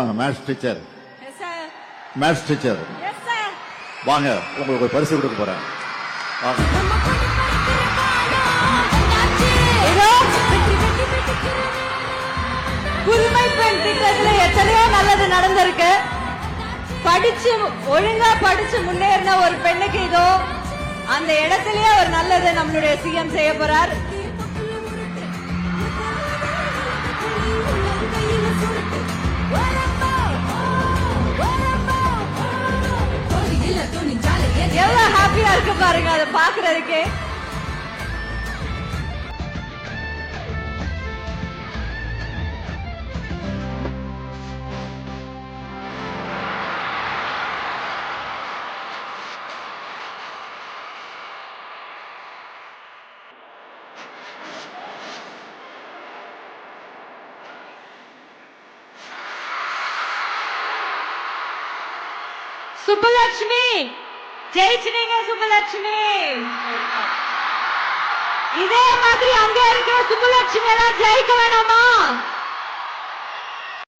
வாங்க maths teacher. Maths teacher. வாங்க உங்களுக்கு ஒரு பரிசு கொடுக்க போறேன். புதுமை பெண் திட்டத்துல எத்தனையோ நல்லது நடந்திருக்கு. படிச்சு ஒழுங்கா படிச்சு முன்னேறின ஒரு பெண்ணுக்கு இதோ அந்த இடத்திலேயே ஒரு நல்லது நம்மளுடைய சிஎம் செய்ய போறார். பாருங்க அதை பாக்குறதுக்கே சுப்பலட்சுமி! ஜெயிச்சினீங்க சுப்பலட்சுமி. இதே மாதிரி அங்க இருக்கிற சுப்பலட்சுமி எல்லாம் ஜெயிக்க